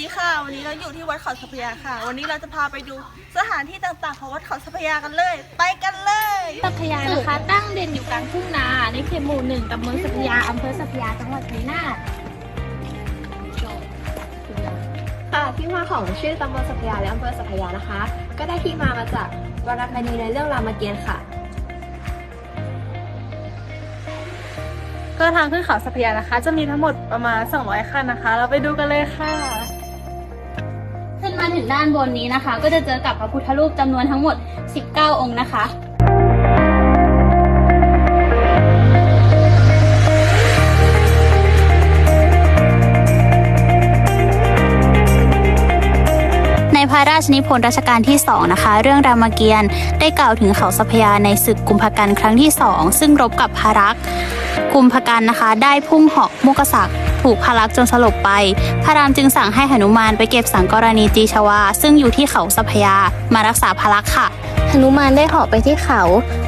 ดีค่ะ วันนี้เราอยู่ที่วัดเขาสัพยาค่ะ วันนี้เราจะพาไปดูสถานที่ต่างๆ ของวัดเขาสัพยากันเลย ไปกันเลยสัพยานะคะ ตั้งเด่นอยู่กลางทุ่งนาในเขตหมู่หนึ่งตำบลสัพยาอำเภอสัพยาจังหวัดชัยนาทค่ะที่มาของชื่อตำบลสัพยาและอำเภอสัพยานะคะ ก็ได้ที่มามาจากวรรณคดีในเรื่องรามเกียรติ์ค่ะก็ทางขึ้นเขาสัพยานะคะ จะมีทั้งหมดประมาณ 200 ขั้นนะคะ เราไปดูกันเลยค่ะขึ้นมา ถึงด้านบนนี้นะคะ ก็จะเจอกับพระพุทธรูปจำนวนทั้งหมด 19 องค์นะคะในพระราชนิพนธ์รัชกาลที่2นะคะ เรื่องรามเกียรติ์ได้กล่าวถึงเขาสัพยาในศึกกุมภกันครั้งที่ 2 ซึ่งรบกับพระรักษ์กุมภกันนะคะ ได้พุ่งเหอกมุกษัก ถูกพระรักจนสลบไป พระรามจึงสั่งให้หนุมานไปเก็บสังกรณีตีชวา ซึ่งอยู่ที่เขาสัพยามารักษาพระรักค่ะหนุมานได้เหาะไปที่เขา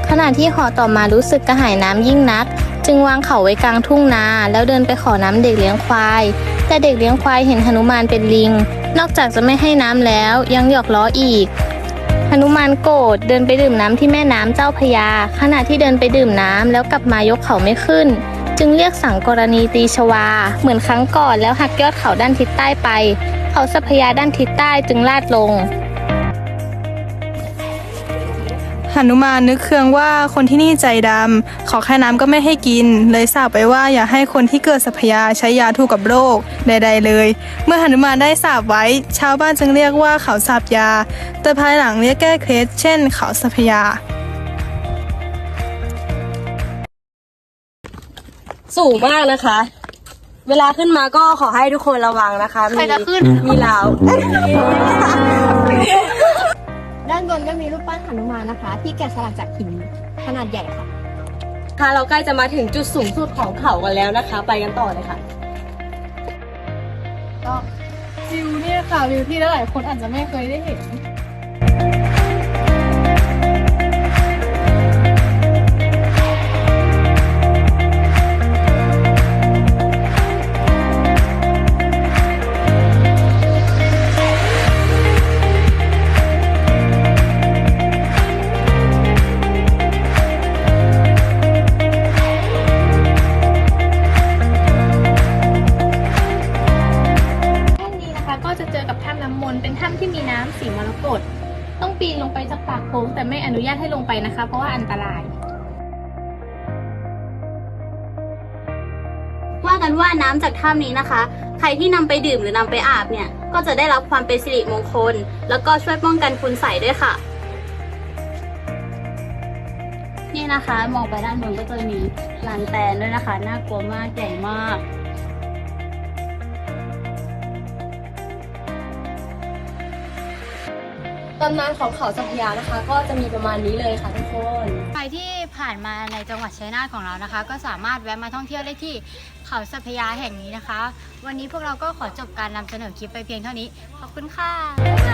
ขณะที่เหาะต่อมารู้สึกกระหายน้ำยิ่งนัก จึงวางเขาไว้กลางทุ่งนา แล้วเดินไปขอน้ำเด็กเลี้ยงควาย แต่เด็กเลี้ยงควายเห็นหนุมานเป็นลิง นอกจากจะไม่ให้น้ำแล้วยังหยอกล้ออีกหนุมานโกรธเดินไปดื่มน้ำที่แม่น้ำเจ้าพยา ขณะที่เดินไปดื่มน้ำแล้วกลับมายกเขาไม่ขึ้น จึงเรียกสังกรณีตีชวา เหมือนครั้งก่อนแล้วหักยอดเขาด้านทิศใต้ไป เขาสัพยาด้านทิศใต้จึงลาดลงหนุมานนึกเคืองว่าคนที่นี่ใจดำขอแค่น้ำก็ไม่ให้กิน เลยสาบไปว่าอย่าให้คนที่เกิดสัพยาใช้ยาถูกกับโรคใด ๆ เลย เมื่อหนุมานได้สาบไว้ ชาวบ้านจึงเรียกว่าเขาสาบยา แต่ภายหลังเรียกแก้เคล็ดเช่น เขาสัพยา สูงมากนะคะ เวลาขึ้นมาก็ขอให้ทุกคนระวังนะคะมีใครจะขึ้น มีราวด้านบนก็มีรูปปั้นหนุมานนะคะ ที่แกะสลักจากหินขนาดใหญ่ค่ะ ค่ะเราใกล้จะมาถึงจุดสูงสุดของเขากันแล้วนะคะ ไปกันต่อเลยค่ะวิวเนี่ยค่ะวิวที่หลายคนอาจจะไม่เคยได้เห็น ถ้ำที่มีน้ำสีมรกตต้องปีนลงไปจากปากโค้งแต่ไม่อนุญาตให้ลงไปนะคะ เพราะว่าอันตราย ว่ากันว่าน้ำจากถ้ำนี้นะคะ ใครที่นำไปดื่มหรือนำไปอาบเนี่ย ก็จะได้รับความเป็นสิริมงคล แล้วก็ช่วยป้องกันคุณใส่ด้วยค่ะ นี่นะคะ มองไปด้านบนก็จะมีลานแตนด้วยนะคะ น่ากลัวมากใหญ่มาก ตำนานของเขาสัพยานะคะ ก็จะมีประมาณนี้เลยค่ะทุกคนใครที่ผ่านมาในจังหวัดชัยนาทของเรานะคะ ก็สามารถแวะมาท่องเที่ยวได้ที่เขาสัพยาแห่งนี้นะคะ วันนี้พวกเราก็ขอจบการนำเสนอคลิปไปเพียงเท่านี้ ขอบคุณค่ะ